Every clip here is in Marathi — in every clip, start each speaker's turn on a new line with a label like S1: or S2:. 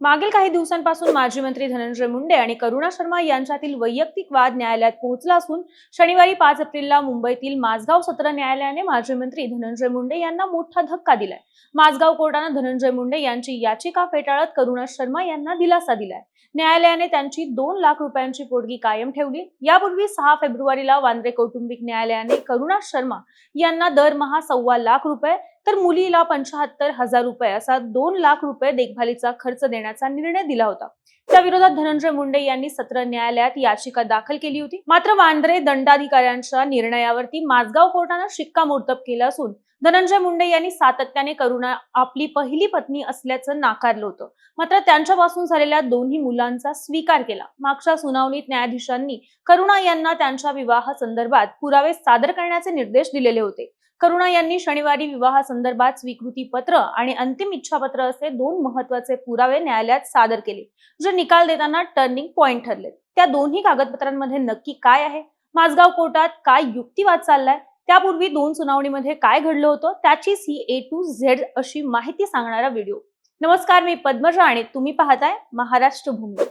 S1: मागील काही दिवसांपासून माजी मंत्री धनंजय मुंडे आणि करुणा शर्मा यांच्यातील वैयक्तिक वाद न्यायालयात पोहोचला असून शनिवारी पाच एप्रिलला मुंबईतील माझगाव सत्र न्यायालयाने माजी मंत्री धनंजय मुंडे यांना मोठा धक्का दिलाय. माझगाव कोर्टानं धनंजय मुंडे यांची याचिका फेटाळत करुणा शर्मा यांना दिलासा दिलाय. न्यायालयाने त्यांची दोन लाख रुपयांची पोटगी कायम ठेवली. यापूर्वी सहा फेब्रुवारीला वांद्रे कौटुंबिक न्यायालयाने करुणा शर्मा यांना दरमहा सव्वा लाख रुपये तर मुलीला पंचाहत्तर हजार रुपये असा दोन लाख रुपये देखभालीचा खर्च देण्याचा निर्णय दिला होता. त्या विरोधात धनंजय मुंडे यांनी सत्र न्यायालयात याचिका दाखल केली होती. मात्र वांद्रे दंडाधिकाऱ्यांच्या निर्णयावरती माझगाव कोर्टानं शिक्कामोर्तब केलं असून धनंजय मुंडे यांनी सातत्याने करुणा आपली पहिली पत्नी असल्याचं नाकारलं होतं. मात्र त्यांच्यापासून झालेल्या दोन्ही मुलांचा स्वीकार केला. मागच्या सुनावणीत न्यायाधीशांनी करुणा यांना त्यांच्या विवाह संदर्भात पुरावे सादर करण्याचे निर्देश दिलेले होते. करुणा यांनी शनिवारी विवाहासंदर्भात स्वीकृती पत्र आणि अंतिम इच्छापत्र असे दोन महत्त्वाचे पुरावे न्यायालयात सादर केले जे निकाल देताना टर्निंग पॉइंट ठरले त्या दोन्ही कागदपत्रांमध्ये नक्की काय आहे? माझगाव कोर्टात काय युक्तिवाद चाललाय? त्यापूर्वी दोन सुनावणीमध्ये काय घडलं होतं? त्याचीच ही ए टू झेड अशी माहिती सांगणारा व्हिडिओ. नमस्कार मी पद्मजा आणि तुम्ही पाहताय महाराष्ट्र भूमी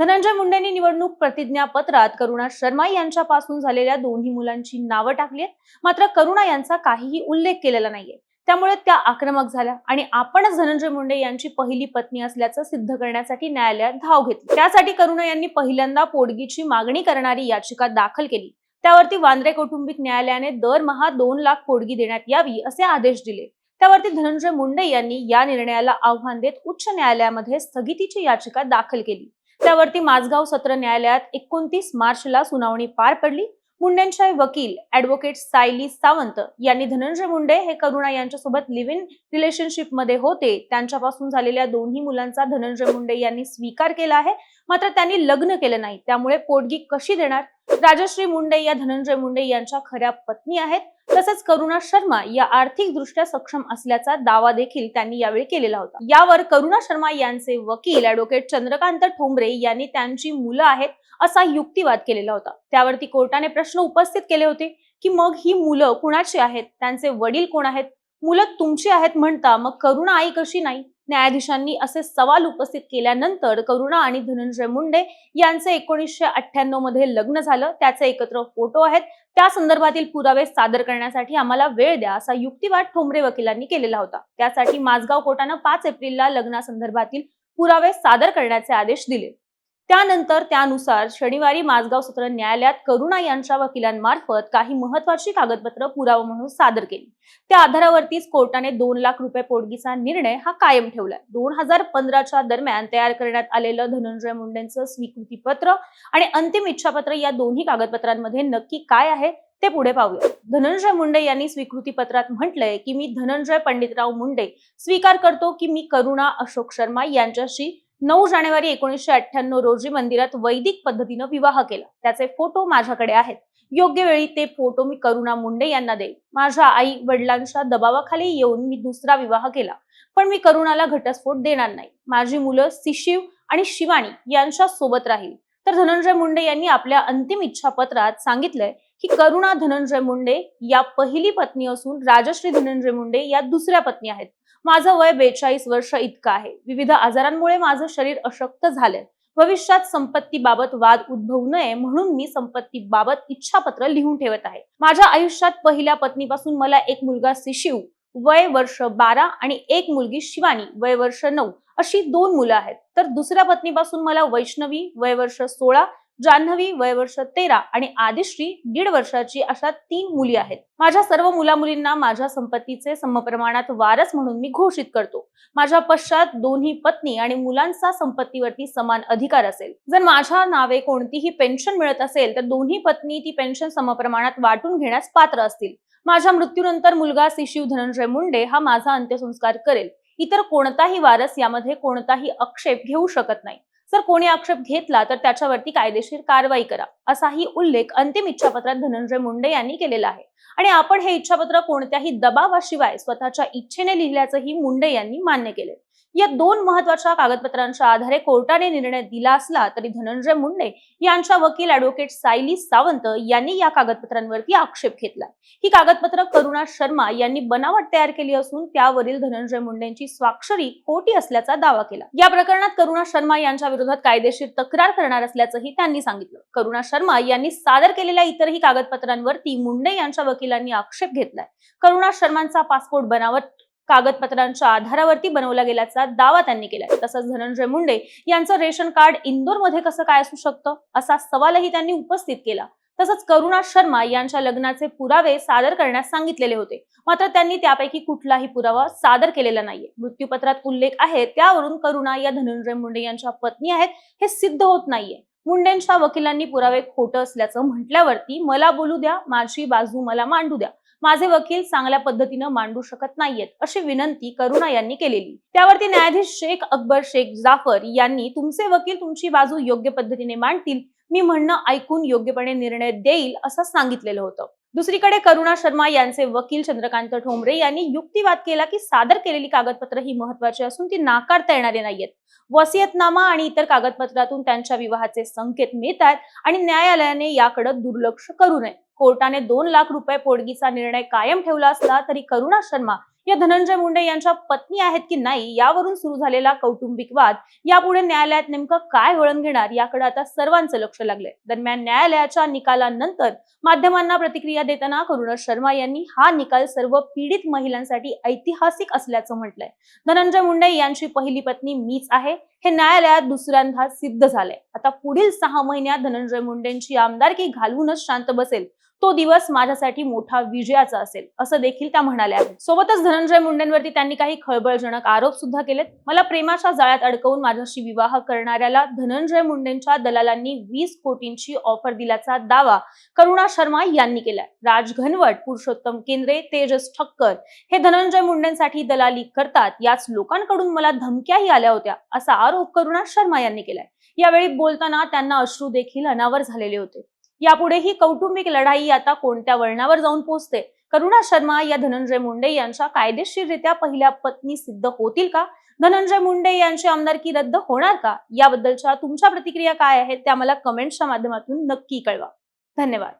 S1: धनंजय मुंडेंनी निवडणूक प्रतिज्ञापत्रात करुणा शर्मा यांच्यापासून झालेल्या दोन्ही मुलांची नावं टाकली आहेत. मात्र करुणा यांचा काहीही उल्लेख केलेला नाहीये. त्यामुळे त्या आक्रमक झाल्या आणि आपणच धनंजय मुंडे यांची पहिली पत्नी असल्याचं सिद्ध करण्यासाठी न्यायालयात धाव घेतली. त्यासाठी करुणा यांनी पहिल्यांदा पोडगीची मागणी करणारी याचिका दाखल केली. त्यावरती वांद्रे कौटुंबिक न्यायालयाने दरमहा दोन लाख पोडगी देण्यात यावी असे आदेश दिले. त्यावरती धनंजय मुंडे यांनी या निर्णयाला आव्हान देत उच्च न्यायालयामध्ये स्थगितीची याचिका दाखल केली. त्यावरती माझगाव सत्र न्यायालयात एकोणतीस मार्चला सुनावणी पार पडली. मुंडेंच्या वकील ऍडव्होकेट सायली सावंत यांनी धनंजय मुंडे हे करुणा यांच्यासोबत लिव्ह इन रिलेशनशिपमध्ये होते. त्यांच्यापासून झालेल्या दोन्ही मुलांचा धनंजय मुंडे यांनी स्वीकार केला आहे. मात्र त्यांनी लग्न केलं नाही. त्यामुळे पोटगी कशी देणार? राजश्री मुंडे या धनंजय मुंडे यांच्या खऱ्या पत्नी आहेत. तसंच करुणा शर्मा या आर्थिक दृष्ट्या सक्षम असल्याचा दावा देखील त्यांनी यावेळी केलेला होता. यावर करुणा शर्मा यांचे वकील ऍडव्होकेट चंद्रकांत ठोंबरे यांनी त्यांची मुलं आहेत असा युक्तिवाद केलेला होता. त्यावरती कोर्टाने प्रश्न उपस्थित केले होते की मग ही मुलं कुणाची आहेत? त्यांचे वडील कोण आहेत? मुलं तुमची आहेत म्हणता मग करुणा आई कशी नाही? न्यायाधीशांनी असे सवाल उपस्थित केल्यानंतर करुणा आणि धनंजय मुंडे यांचे एकोणीसशे अठ्ठ्याण्णवमध्ये लग्न झालं. त्याचे एकत्र फोटो आहेत. त्या संदर्भातील पुरावे सादर करण्यासाठी आम्हाला वेळ द्या असा युक्तिवाद ठोंबरे वकिलांनी केलेला होता. त्यासाठी माझगाव कोर्टानं पाच एप्रिलला लग्नासंदर्भातील पुरावे सादर करण्याचे आदेश दिले. त्यानंतर त्यानुसार शनिवारी माझगाव सत्र न्यायालयात करुणा यांच्या वकिलांमार्फत काही महत्वाची कागदपत्र पुरावा म्हणून सादर केली. त्या आधारावरतीच कोर्टाने दोन लाख रुपये पोटगीचा निर्णय हा कायम ठेवलाय दोन हजार पंधराच्या दरम्यान तयार करण्यात आलेलं धनंजय मुंडेंचं स्वीकृती पत्र आणि अंतिम इच्छापत्र या दोन्ही कागदपत्रांमध्ये नक्की काय आहे ते पुढे पाहूया. धनंजय मुंडे यांनी स्वीकृती पत्रात म्हटलंय की मी धनंजय पंडितराव मुंडे स्वीकार करतो की मी करुणा अशोक शर्मा यांच्याशी नऊ जानेवारी एकोणीसशे अठ्ठ्याण्णव रोजी मंदिरात वैदिक पद्धतीनं विवाह केला. त्याचे फोटो माझ्याकडे आहेत. योग्य वेळी ते फोटो मी करुणा मुंडे यांना देईन. माझ्या आई वडिलांच्या दबावाखाली येऊन मी दुसरा विवाह केला. पण मी करुणाला घटस्फोट देणार नाही. माझी मुलं सिशिव आणि शिवानी यांच्या सोबत राहील. तर धनंजय मुंडे यांनी आपल्या अंतिम इच्छापत्रात सांगितलंय की करुणा धनंजय मुंडे या पहिली पत्नी असून राजश्री धनंजय मुंडे या दुसऱ्या पत्नी आहेत. माझं वय बेचाळीस वर्ष इतकं आहे. विविध आजारांमुळे माझं शरीर अशक्त झालंय. भविष्यात संपत्तीबाबत वाद उद्भवू नये म्हणून मी संपत्तीबाबत इच्छापत्र लिहून ठेवत आहे. माझ्या आयुष्यात पहिल्या पत्नीपासून मला एक मुलगा शिशिव वय वर्ष बारा आणि एक मुलगी शिवानी वय वर्ष नऊ अशी दोन मुलं आहेत. तर दुसऱ्या पत्नीपासून मला वैष्णवी वय वर्ष सोळा जान्हवी वय वर्ष तेरा आणि आदिश्री दीड वर्षाची अशा तीन मुली आहेत. माझ्या सर्व मुला मुलींना माझ्या संपत्तीचे समप्रमाणात वारस म्हणून मी घोषित करतो. माझ्या पश्चात दोन्ही पत्नी आणि मुलांचा संपत्तीवरती समान अधिकार असेल. जर माझ्या नावे कोणतीही पेन्शन मिळत असेल तर दोन्ही पत्नी ती पेन्शन समप्रमाणात वाटून घेण्यास पात्र असतील. माझ्या मृत्यूनंतर मुलगा शिशिव धनंजय मुंडे हा माझा अंत्यसंस्कार करेल. इतर कोणताही वारस यामध्ये कोणताही आक्षेप घेऊ शकत नाही. जर कोणी आक्षेप घेतला तर त्याच्यावरती कायदेशीर कारवाई करा असाही उल्लेख अंतिम इच्छापत्रात धनंजय मुंडे यांनी केलेला आहे. आणि आपण हे इच्छापत्र कोणत्याही दबावाशिवाय स्वतःच्या इच्छेने लिहिल्याचंही मुंडे यांनी मान्य केले या दोन महत्त्वाच्या कागदपत्रांच्या आधारे कोर्टाने निर्णय दिला असला तरी धनंजय मुंडे यांच्या वकील ऍडव्होकेट सायली सावंत यांनी या कागदपत्रांवरती आक्षेप घेतला. ही कागदपत्र करुणा शर्मा यांनी बनावट तयार केली असून त्यावरील धनंजय मुंडेंची स्वाक्षरी खोटी असल्याचा दावा केला. या प्रकरणात करुणा शर्मा यांच्या विरोधात कायदेशीर तक्रार करणार असल्याचंही त्यांनी सांगितलं. करुणा शर्मा यांनी सादर केलेल्या इतरही कागदपत्रांवरती मुंडे यांच्या वकिलांनी आक्षेप घेतलाय. करुणा शर्मांचा पासपोर्ट बनावट कागदपत्रांच्या आधारावरती बनवला गेल्याचा दावा त्यांनी केलाय तसंच धनंजय मुंडे यांचं रेशन कार्ड इंदोरमध्ये कसं काय असू शकतं? असा सवालही त्यांनी उपस्थित केला. तसंच करुणा शर्मा यांच्या लग्नाचे पुरावे सादर करण्यास सांगितलेले होते. मात्र त्यांनी त्यापैकी कुठलाही पुरावा सादर केलेला नाहीये. मृत्यूपत्रात उल्लेख आहे त्यावरून करुणा या धनंजय मुंडे यांच्या पत्नी आहेत हे सिद्ध होत नाहीये. मुंडेंच्या वकिलांनी पुरावे खोटं असल्याचं म्हटल्यावरती मला बोलू द्या माझी बाजू मला मांडू द्या. माझे वकील चांगल्या पद्धतीनं मांडू शकत नाहीयेत अशी विनंती करुणा यांनी केलेली. त्यावरती न्यायाधीश शेख अकबर शेख जाफर यांनी तुमचे वकील तुमची बाजू योग्य पद्धतीने मांडतील मी म्हणणं ऐकून योग्यपणे निर्णय देईल असं सांगितलेलं होतं. दुसरीकडे करुणा शर्मा यांचे वकील चंद्रकांत ठोंबरे यांनी युक्तिवाद केला की सादर केलेली कागदपत्र ही महत्वाची असून ती नाकारता येणारे नाहीयेत. वसियतनामा आणि इतर कागदपत्रातून त्यांच्या विवाहाचे संकेत मिळत आणि न्यायालयाने याकडे दुर्लक्ष करू नये. कोर्टाने दोन लाख रुपये पोडगीचा निर्णय कायम ठेवला असला तरी करुणा शर्मा या धनंजय मुंडे यांच्या पत्नी आहेत की नाही यावरून सुरू झालेला कौटुंबिक वाद यापुढे न्यायालयात नेमकं काय वळण घेणार याकडे आता सर्वांचं लक्ष लागलंय. दरम्यान न्यायालयाच्या निकालानंतर माध्यमांना प्रतिक्रिया देताना करुणा शर्मा यांनी हा निकाल सर्व पीडित महिलांसाठी ऐतिहासिक असल्याचं म्हटलंय. धनंजय मुंडे यांची पहिली पत्नी मीच आहे. हे न्यायालयात दुसऱ्यांदा सिद्ध झालंय. आता पुढील सहा महिन्यात धनंजय मुंडेंची आमदारकी घालवूनच शांत बसेल तो दिवस माझ्यासाठी मोठा विजयाचा असेल असं देखील त्या म्हणाल्या आहेत. सोबतच धनंजय मुंडेंवरती त्यांनी काही खळबळजनक आरोप सुद्धा केलेत. मला प्रेमाच्या जाळ्यात अडकवून माझ्याशी विवाह करणाऱ्याला धनंजय मुंडेंच्या दलालांनी वीस कोटींची ऑफर दिल्याचा दावा करुणा शर्मा यांनी केलाय. राज घनवट पुरुषोत्तम केंद्रे तेजस ठक्कर हे धनंजय मुंडेंसाठी दलाली करतात. याच लोकांकडून मला धमक्याही आल्या होत्या असा आरोप करुणा शर्मा यांनी केलाय. यावेळी बोलताना त्यांना अश्रू देखील अनावर झालेले होते. यापुढे ही कौटुंबिक लढाई आता कोणत्या वळणावर जाऊन पोहोचते करुणा शर्मा या धनंजय मुंडे यांच्या कायदेशीररित्या पहिल्या पत्नी सिद्ध होतील का? धनंजय मुंडे यांची आमदारकी रद्द होणार का? याबद्दलच्या तुमच्या प्रतिक्रिया काय आहेत? त्या मला कमेंट्सच्या माध्यमातून नक्की कळवा. धन्यवाद.